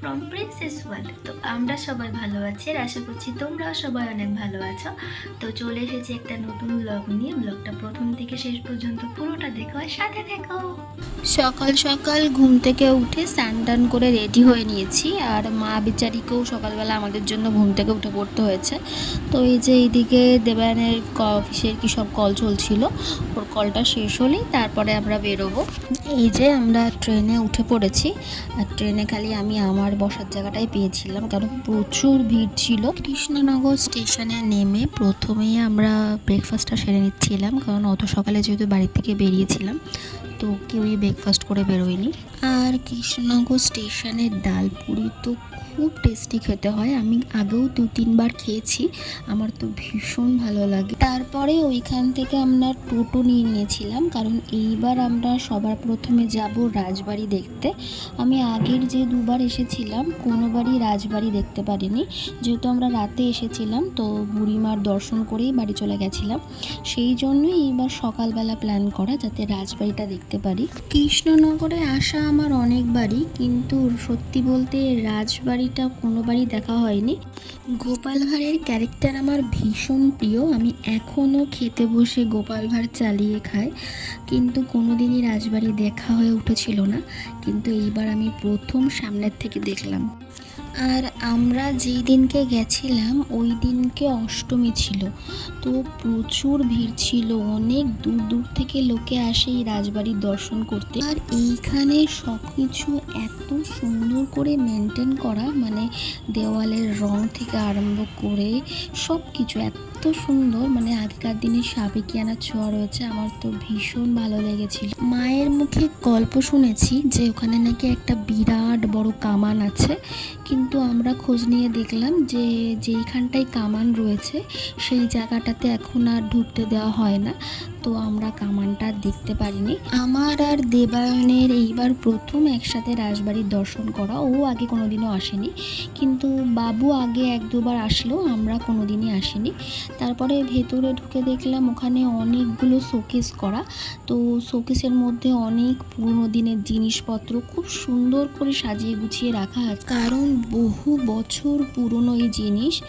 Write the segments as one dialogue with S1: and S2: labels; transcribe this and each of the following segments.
S1: From princess world তো আমরা সবাই ভালো আছি আর আশা করছি তোমরাও সবাই অনেক ভালো আছো। তো চলে এসেছি একটা নতুন ব্লগ নিয়ে। ব্লগটা প্রথম থেকে শেষ পর্যন্ত পুরোটা দেখো আর সাথে দেখো সকাল সকাল ঘুম থেকে উঠে স্নান টান করে রেডি হয়ে নিয়েছি আর মা বিচারিকেও সকালবেলা আমাদের জন্য ঘুম থেকে উঠে পড়তে হয়েছে। তো এই যে এইদিকে দেবায়নের অফিসের কি সব কল চলছিল, ওর কলটা শেষ হলেই তারপরে আমরা বেরোবো। এই যে আমরা ট্রেনে উঠে পড়েছি, আর ট্রেনে খালি আমি, আমার বসার জায়গাটাই পেয়েছিলাম, কারণ প্রচুর ভিড় ছিল। কৃষ্ণনগর স্টেশনে নেমে প্রথমেই আমরা ব্রেকফাস্টটা সেরে নিচ্ছিলাম, কারণ অত সকালে যেহেতু বাড়ি থেকে বেরিয়েছিলাম, তো কেউই ব্রেকফাস্ট করে বেরোয়নি। আর কৃষ্ণনগর স্টেশনের ডাল পুরি তো খুব টেস্টি খেতে হয়। আমি আগেও দু, তিনবার খেয়েছি। আমার তো ভীষণ ভালো লাগে। তারপরে ওইখান থেকে আমরা টোটো নিয়ে নিয়েছিলাম। কারণ এইবার আমরা সবার প্রথমে যাব রাজবাড়ি দেখতে। আমি আগের যে দুবার এসেছিলাম, কোনোবারই রাজবাড়ি দেখতে পারিনি। যেহেতু আমরা রাতে এসেছিলাম, তো বুড়িমার দর্শন করেই বাড়ি চলে গেছিলাম। সেই জন্যই এইবার সকালবেলা প্ল্যান করা যাতে রাজবাড়িটা দেখতে পারি। কৃষ্ণনগরে আসা আমার অনেকবারই, কিন্তু সত্যি বলতে রাজবাড়িটা কোনোবারই দেখা হয়নি। গোপাল ভাঁড়ের ক্যারেক্টার আমার ভীষণ প্রিয়। আমি এখনও খেতে বসে গোপাল ভাঁড় চালিয়ে খাই। কিন্তু কোনোদিনই রাজবাড়ি দেখা হয়ে উঠেছিল না। কিন্তু এইবার আমি প্রথম সামনের থেকে দেখলাম। আর আমরা যেই দিনকে গেছিলাম, ওই দিনকে অষ্টমী ছিল। তো প্রচুর ভিড় ছিল, অনেক দূর দূর থেকে লোকে আসে এই রাজবাড়ির দর্শন করতে। আর এইখানে সব কিছু এত সুন্দর করে মেনটেন করা মানে দেওয়ালের রং থেকে আরম্ভ করে সব কিছু এত সুন্দর মানে আগেকার দিনে সাবেকিয়ানা ছোঁয়া রয়েছে, আমার তো ভীষণ ভালো লেগেছিল। মায়ের মুখে গল্প শুনেছি যে ওখানে নাকি একটা বিরাট বড় কামান আছে, কিন্তু আমরা খোঁজ নিয়ে দেখলাম যে যেইখানটায় কামান রয়েছে, সেই জায়গাটাতে এখন আর ঢুকতে দেওয়া হয় না। তো আমরা কামানটা দেখতে পারিনি। আমার আর দেবায়নের এইবার প্রথম একসাথে রাজবাড়ির দর্শন করা। ও আগে কোনোদিনও আসেনি। কিন্তু বাবু আগে এক দুবার আসলো, আমরা কোনোদিনই আসিনি। তারপরে ভেতরে ঢুকে দেখলাম ওখানে অনেকগুলো শোকেস করা। তো শোকেসের মধ্যে অনেক পুরনো দিনের জিনিসপত্র খুব সুন্দর করে সাজিয়ে গুছিয়ে রাখা আছে। কারণ বহু বছর পুরনো এই জিনিস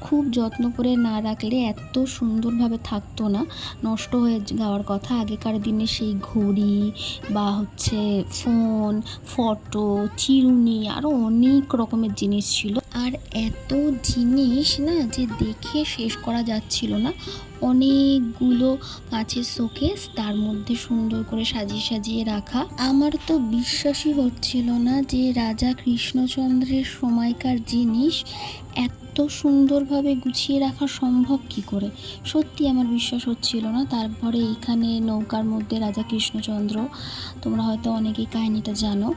S1: খুব যত্ন করে না রাখলে এত সুন্দরভাবে থাকতো না। নষ্ট হয়ে যাওয়ার কথা। আগেকার দিনে সেই ঘড়ি বা হচ্ছে ফোন, ফটো, চিরুনি আরও অনেক রকমের জিনিস ছিল। আর এত জিনিস না যে দেখে শেষ করা যাচ্ছিল না। অনেকগুলো কাছের শোকেস তার মধ্যে সুন্দর করে সাজিয়ে সাজিয়ে রাখা। আমার তো বিশ্বাসই হচ্ছিল না যে রাজা কৃষ্ণচন্দ্রের সময়কার জিনিস এত সুন্দরভাবে গুছিয়ে রাখা সম্ভব কি করে? সত্যি আমার বিশ্বাস হচ্ছিল না। তারপরে এইখানে নৌকার মধ্যে রাজা কৃষ্ণচন্দ্র, তোমরা হয়তো অনেকেই কাহিনিটা জানো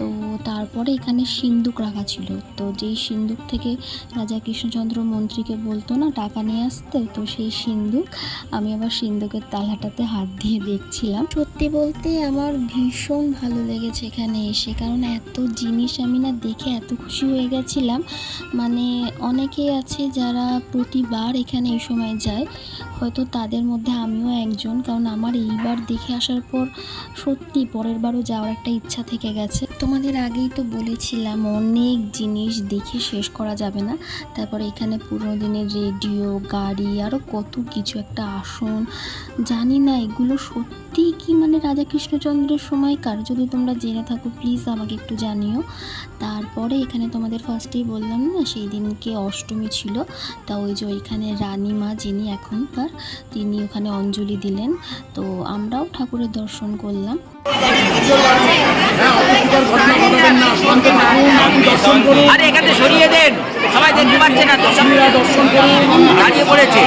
S1: তো তারপরে এখানে সিন্দুক রাখা ছিল। তো যেই সিন্দুক থেকে রাজা কৃষ্ণচন্দ্র মন্ত্রীকে বলতো না, টাকা নিয়ে আসতে, তো সেই সিন্দুক আমি আবার সিন্দুকের তালাটাতে হাত দিয়ে দেখছিলাম। সত্যি বলতে আমার ভীষণ ভালো লেগেছে এখানে এসে, কারণ এত জিনিস আমি না দেখে এত খুশি হয়ে গেছিলাম। মানে অনেকেই আছে যারা প্রতিবার এখানে এই সময় যায়, হয়তো তাদের মধ্যে আমিও একজন, কারণ আমার এইবার দেখে আসার পর সত্যি পরের বারও যাওয়ার একটা ইচ্ছা থেকে গেছে। তোমাদের আগেই তো বলেছিলাম, অনেক জিনিস দেখে শেষ করা যাবে না। তারপরে এখানে পুরোনো দিনের রেডিও, গাড়ি আরও কত কিছু, একটা আসন, জানি না, এগুলো সত্যি কি মানে রাজা কৃষ্ণচন্দ্রের সময়কার যদি তোমরা জেনে থাকো প্লিজ আমাকে একটু জানিও। তারপরে এখানে তোমাদের ফার্স্টেই বললাম না, সেই দিনকে অষ্টমী ছিল। তা ওই যে ওইখানে রানীমা, যিনি এখনকার তিনি ওখানে অঞ্জলি দিলেন। তো আমরাও ঠাকুরের দর্শন করলাম।
S2: আরে এখানে সরিয়ে দেন। সবাই দেখতে পাচ্ছে না
S3: দর্শন করুন
S2: দাঁড়িয়ে পড়েছে।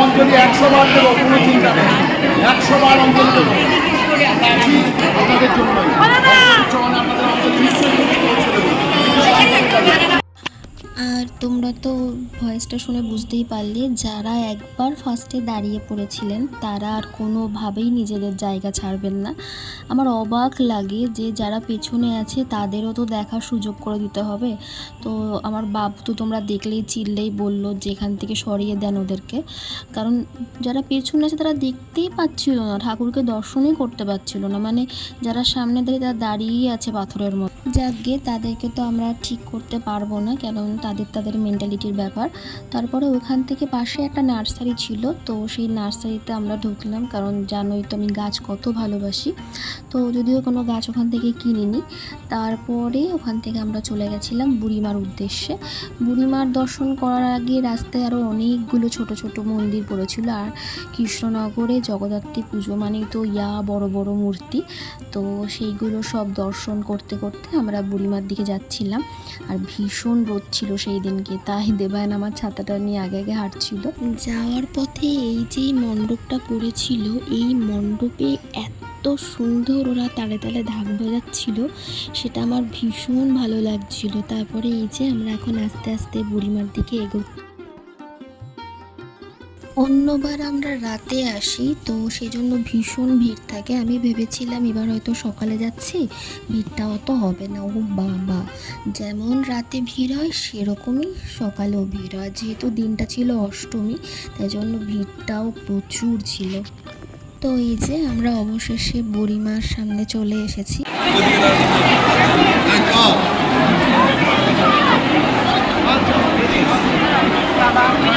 S3: অঞ্জলি একশো বার দেবো কোনো চিন্তা নেই। একশো বার অঞ্জলি দেবো। আপনাদের জন্য আপনাদের অঞ্জলি নিশ্চয়ই
S1: তোমরা তো ভয়েসটা শুনে বুঝতেই পারলে, যারা একবার ফার্স্টে দাঁড়িয়ে পড়েছিলেন, তারা আর কোনোভাবেই নিজেদের জায়গা ছাড়বেন না। আমার অবাক লাগে যে যারা পেছনে আছে, তাদেরও তো দেখার সুযোগ করে দিতে হবে। তো আমার বাবু তো তোমরা দেখলেই চিল্লেই বলল যে এখান থেকে সরিয়ে দেন ওদেরকে। কারণ যারা পেছনে আছে, তারা দেখতেই পাচ্ছিল না, ঠাকুরকে দর্শনই করতে পারছিল না। মানে যারা সামনে দাঁড়িয়ে, তারা দাঁড়িয়েই আছে পাথরের মতো যাকে তাদেরকে তো আমরা ঠিক করতে পারব না কারণ তাদের তাদের মেন্টালিটির ব্যাপার। তারপরে ওখান থেকে পাশে একটা নার্সারি ছিল, তো সেই নার্সারিতে আমরা ঢুকলাম, কারণ জানোই তো আমি গাছ কত ভালোবাসি। তো যদিও কোনো গাছ ওখান থেকে কিনিনি, তারপরে ওখান থেকে আমরা চলে গেছিলাম বুড়িমার উদ্দেশ্যে। বুড়িমার দর্শন করার আগে রাস্তায় আরও অনেকগুলো ছোট ছোট মন্দির পড়েছিল, আর কৃষ্ণনগরে জগদ্ধাত্রী পুজো মানেই তো ইয়া বড় বড় মূর্তি। তো সেইগুলো সব দর্শন করতে করতে আমরা বুড়িমার দিকে যাচ্ছিলাম, আর ভীষণ রোদ ছিল সেই দিনকে। তাই দেবায়ন আমার ছাতাটা নিয়ে আগে আগে হাঁটছিল। যাওয়ার পথে এই যে মণ্ডপটা পড়েছিল এই মণ্ডপে এত সুন্দর ওরা তালে তালে ঢাক বাজাচ্ছিল, সেটা আমার ভীষণ ভালো লাগছিল। তারপরে এই যে আমরা এখন আস্তে আস্তে বুড়িমার দিকে এগো অন্যবার আমরা রাতে আসি, তো সেই জন্য ভীষণ ভিড় থাকে। আমি ভেবেছিলাম এবার হয়তো সকালে যাচ্ছি, ভিড়টা অত হবে না। ও বাবা, যেমন রাতে ভিড় হয়, সেরকমই সকালেও ভিড় হয়। যেহেতু দিনটা ছিল অষ্টমী তাই জন্য ভিড়টাও প্রচুর ছিল। তো এই যে আমরা অবশেষে বুড়িমার সামনে চলে এসেছি। আমরা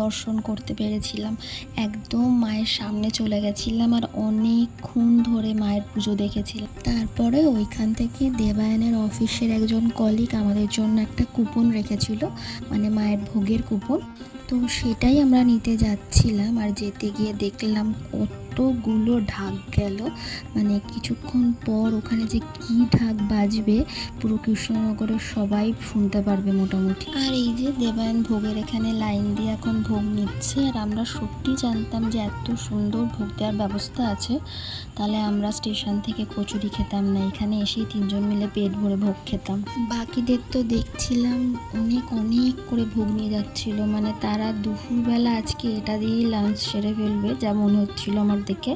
S1: দর্শন করতে পেরেছিলাম। একদম মায়ের সামনে চলে গেছিলাম আর অনেকক্ষণ ধরে মায়ের পুজো দেখেছিলাম। তারপরে ওইখান থেকে দেবায়নের অফিসের একজন কলিগ আমাদের জন্য একটা কুপন রেখেছিল মানে মায়ের ভোগের কুপন তো সেটাই আমরা নিতে যাচ্ছিলাম আর যেতে গিয়ে দেখলাম কতগুলো ঢাক গেল মানে কিছুক্ষণ পর ওখানে যে কি ঢাক বাজবে, পুরো কৃষ্ণনগরের সবাই শুনতে পারবে মোটামুটি। আর এই যে দেবায়ন ভোগের এখানে লাইন দিয়ে এখন ভোগ নিচ্ছে, আর আমরা সত্যি জানতাম যে এত সুন্দর ভোগ দেওয়ার ব্যবস্থা আছে, তাহলে আমরা স্টেশন থেকে কচুরি খেতাম না, এখানে এসেই তিনজন মিলে পেট ভরে ভোগ খেতাম। বাকিদের তো দেখছিলাম অনেক অনেক করে ভোগ নিয়ে যাচ্ছিল মানে তারা দুপুরবেলা আজকে এটা দিয়েই লাঞ্চ সেরে ফেলবে, যা মনে হচ্ছিল আমার দেখে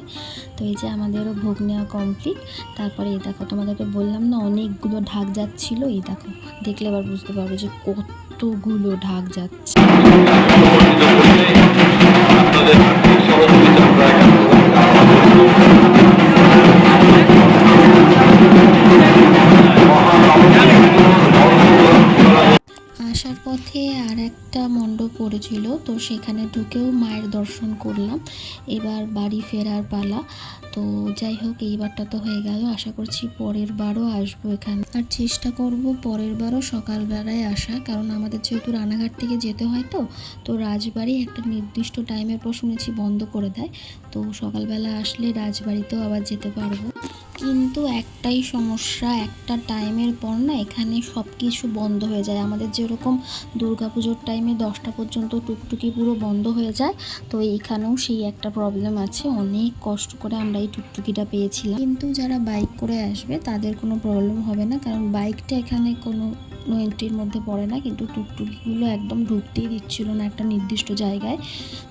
S1: তো এই যে আমাদেরও ভোগ নেওয়া কমপ্লিট তারপরে এই দেখো, তোমাদেরকে বললাম না, অনেকগুলো ঢাক যাচ্ছিল। এই দেখো, দেখলে এবার বুঝতে পারবে যে কতগুলো ঢাক যাচ্ছে। একটা মণ্ডপ পড়েছিল, তো সেখানে ঢুকেও মায়ের দর্শন করলাম। এবার বাড়ি ফেরার পালা। তো যাই হোক, এইবারটা তো হয়ে গেল। আশা করছি পরের বারও আসব এখানে। আর চেষ্টা করব পরের বারও সকালবেলায় আসা, কারণ আমাদের যেহেতু রানাঘাট থেকে যেতে হয় তো তো রাজবাড়ি একটা নির্দিষ্ট টাইমের পর শুনেছি বন্ধ করে দেয়। তো সকালবেলা আসলে রাজবাড়িতেও আবার যেতে পারব। কিন্তু একটাই সমস্যা, একটা টাইমের পর না এখানে সব কিছু বন্ধ হয়ে যায়। আমাদের যেরকম দুর্গাপুজোর টাইমে দশটা পর্যন্ত টুকটুকি পুরো বন্ধ হয়ে যায়, তো এখানেও সেই একটা প্রবলেম আছে। অনেক কষ্ট করে আমরা এই টুকটুকিটা পেয়েছিলাম। কিন্তু যারা বাইক করে আসবে, তাদের কোনো প্রবলেম হবে না, কারণ বাইকটা এখানে কোনো নো এন্ট্রির মধ্যে পড়ে না, কিন্তু টুকটুকিগুলো একদম ঢুকতেই দিচ্ছিল না একটা নির্দিষ্ট জায়গায়।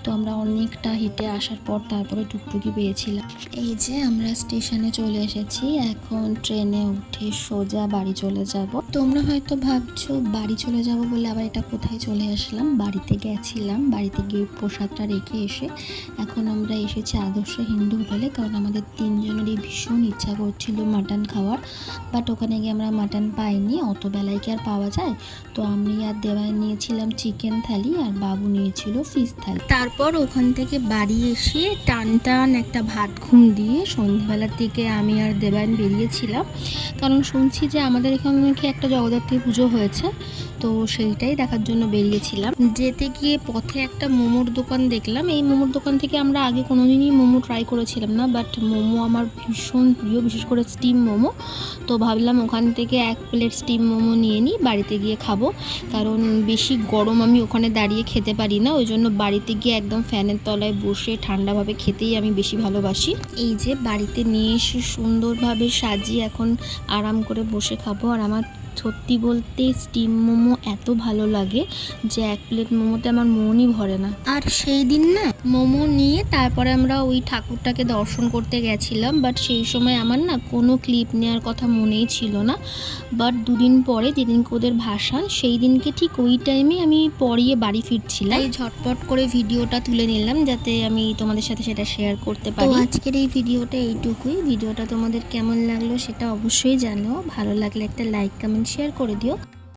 S1: তো আমরা অনেকটা হেঁটে আসার পর তারপরে টুকটুকি পেয়েছিলাম। এই যে আমরা স্টেশনে চলে এসেছি, এখন ট্রেনে উঠে সোজা বাড়ি চলে যাব। তোমরা হয়তো ভাবছ, বাড়ি চলে যাব বলে আবার এটা কোথায় চলে আসলাম? বাড়িতে গেছিলাম, বাড়িতে গিয়ে প্রসাদটা রেখে এসে এখন আমরা এসেছি আদর্শ হিন্দু হোটেলে, কারণ আমাদের তিনজনেরই ভীষণ ইচ্ছা করছিল মাটন খাওয়ার। বাট ওখানে গিয়ে আমরা মাটন পাইনি, অত বেলায় কি আর পাওয়া যায়। তো আমি আর দেওয়ায় নিয়েছিলাম চিকেন থালি আর বাবু নিয়েছিল ফিশ থালি। তারপর ওখান থেকে বাড়ি এসে টান টান একটা ভাত ঘুম দিয়ে সন্ধ্যেবেলার দিকে আমি আর দেবায়ন বেরিয়েছিলাম। কারণ শুনছি যে আমাদের এখানে নাকি একটা জগদ্ধাত্রী পুজো হয়েছে। তো সেইটাই দেখার জন্য বেরিয়েছিলাম। যেতে গিয়ে পথে একটা মোমোর দোকান দেখলাম। এই মোমোর দোকান থেকে আমরা আগে কোনোদিনই মোমো ট্রাই করেছিলাম না বাট মোমো আমার ভীষণ প্রিয়, বিশেষ করে স্টিম মোমো। তো ভাবলাম ওখান থেকে এক প্লেট স্টিম মোমো নিয়ে নিই, বাড়িতে গিয়ে খাব। কারণ বেশি গরম আমি ওখানে দাঁড়িয়ে খেতে পারি না, ওই জন্য বাড়িতে গিয়ে একদম ফ্যানের তলায় বসে ঠান্ডাভাবে খেতেই আমি বেশি ভালোবাসি। এই যে বাড়িতে নিয়ে এসে সুন্দরভাবে সাজিয়ে এখন আরাম করে বসে খাব। আর আমার সত্যি বলতে স্টিম মোমো এত ভালো লাগে যে এক প্লেট মোমোতে আমার মনই ভরে না। আর সেই দিন না মোমো নিয়ে তারপরে আমরা ওই ঠাকুরটাকে দর্শন করতে গেছিলাম বাট সেই সময় আমার না কোনো ক্লিপ নেওয়ার কথা মনেই ছিল না। বাট দুদিন পরে যেদিনকে ওদের ভাসান, সেই দিনকে ঠিক ওই টাইমে আমি পরিয়ে বাড়ি ফিরছিলাম। তাই ঝটপট করে ভিডিওটা তুলে নিলাম যাতে আমি তোমাদের সাথে সেটা শেয়ার করতে পারি। আজকের এই ভিডিওটা এইটুকুই। ভিডিওটা তোমাদের কেমন লাগল সেটা অবশ্যই জানো। ভালো লাগলে একটা লাইক কমেন্ট শেয়ার করে দিও।